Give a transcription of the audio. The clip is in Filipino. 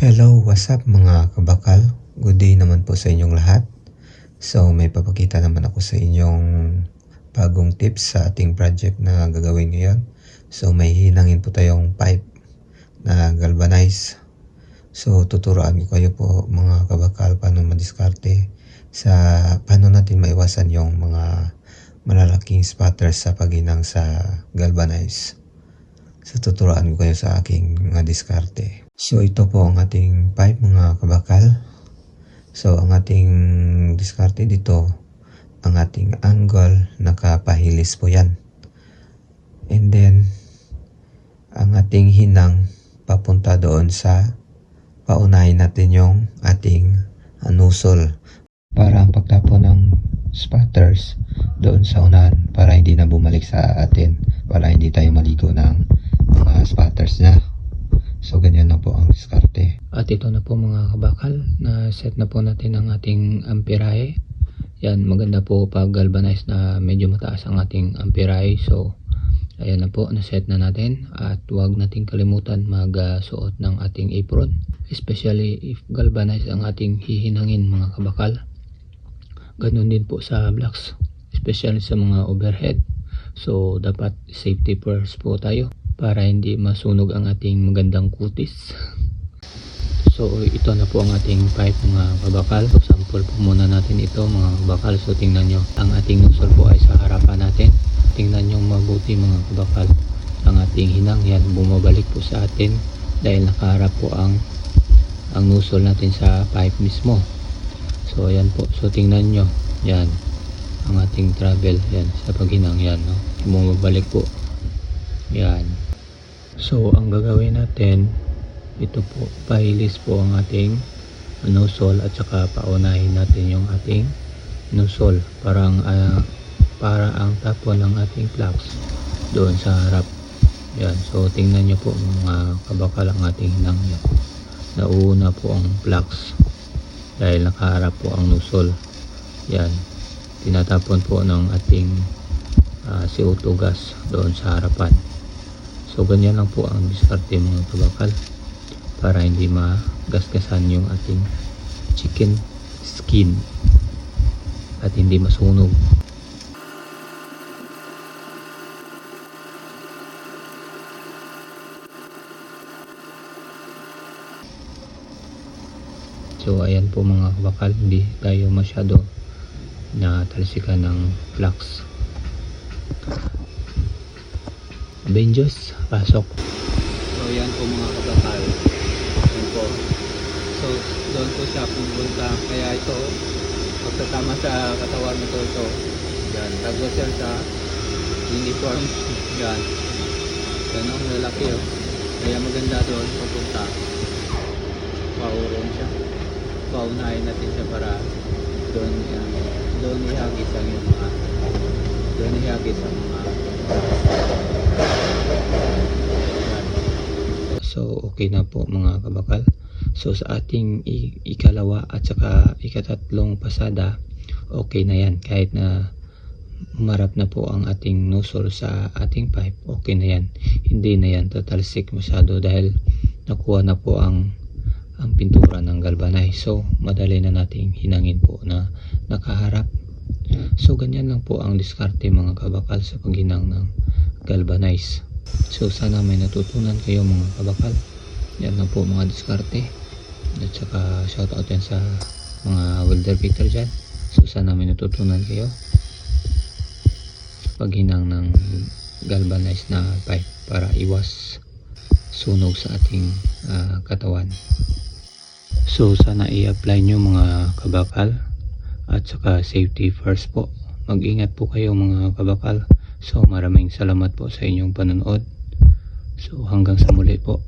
Hello, what's up mga kabakal? Good day naman po sa inyong lahat. So may papakita naman ako sa inyong bagong tips sa ating project na gagawin ngayon. So may hinangin po tayong pipe na galvanize. So tuturuan ko kayo po mga kabakal paano madiskarte sa paano natin maiwasan yung mga malalaking spatters sa paginang sa galvanize. So tuturuan ko kayo sa aking mga diskarte. So ito po ang ating pipe mga kabakal. So ang ating diskarte dito, ang ating angle nakapahilis po yan. And then, ang ating hinang papunta doon sa paunahin natin yung ating anusol para ang pagtapon ng spatters doon sa unahan para hindi na bumalik sa atin para hindi tayo maligo ng mga spatters na. So ganyan na po ang diskarte. At ito na po mga kabakal, na set na po natin ang ating amperahe. Yan, maganda po pag galvanize na medyo mataas ang ating amperahe. So, ayan na po, na-set na natin. At huwag nating kalimutan magsuot ng ating apron. Especially if galvanize ang ating hihinangin mga kabakal. Ganon din po sa blocks. Especially sa mga overhead. So, dapat safety first po tayo para hindi masunog ang ating magandang kutis. So ito na po ang ating pipe mga kabakal. So, sample po muna natin ito mga kabakal. So tingnan nyo, ang ating nozzle po ay sa harapan natin. Tingnan nyo mabuti mga kabakal. Ang ating hinang yan bumabalik po sa atin dahil nakaharap po ang ang nozzle natin sa pipe mismo. So ayan po. So tingnan nyo, yan ang ating travel yan sa paghinang yan no. Bumabalik po. Yan. So, ang gagawin natin, ito po, pahilis po ang ating nozzle at saka paunahin natin yung ating nozzle para ang, ah, para ang tapon ng ating flux doon sa harap. Yan. So, tingnan nyo po mga kabakal ang ating hinang yan. Nauuna po ang flux dahil nakaharap po ang nozzle. Yan. Tinatapon po ng ating ah, CO2 gas doon sa harapan. So ganyan lang po ang diskarte mga kabakal para hindi magasgasan yung ating chicken skin at hindi masunog. So ayan po mga kabakal, hindi tayo masyado na talsikan ng flux. Benjos, pasok. So yan po mga kabakal. Yan po. So doon po siya pumunta. Kaya ito, pagkasama sa katawan nito ito. Yan, tapos yan sa uniform. Yan. Yan ang lalaki oh. Kaya maganda doon papunta. Paurong siya. Paunahin natin siya para doon yan. Doon ihagis ang yung mga doon ihagis ang mga So okay na po mga kabakal. So sa ating ikalawa at saka ikatatlong pasada, okay na yan. Kahit na marap na po ang ating nozzle sa ating pipe, okay na yan. Hindi na yan tatalsik masyado dahil nakuha na po ang ang pintura ng galvanize. So madali na nating hinangin po na nakaharap. So ganyan lang po ang diskarte mga kabakal sa paghinang ng galvanize. So sana may natutunan kayo mga kabakal. Yan lang po mga diskarte. At saka shoutout yan sa mga welder fitter dyan. So sana may natutunan kayo. Paghinang ng galvanized na pipe para iwas sunog sa ating ah, katawan. So sana i-apply nyo mga kabakal at saka safety first po. Mag-ingat po kayo mga kabakal. So maraming salamat po sa inyong panonood. So hanggang sa muli po.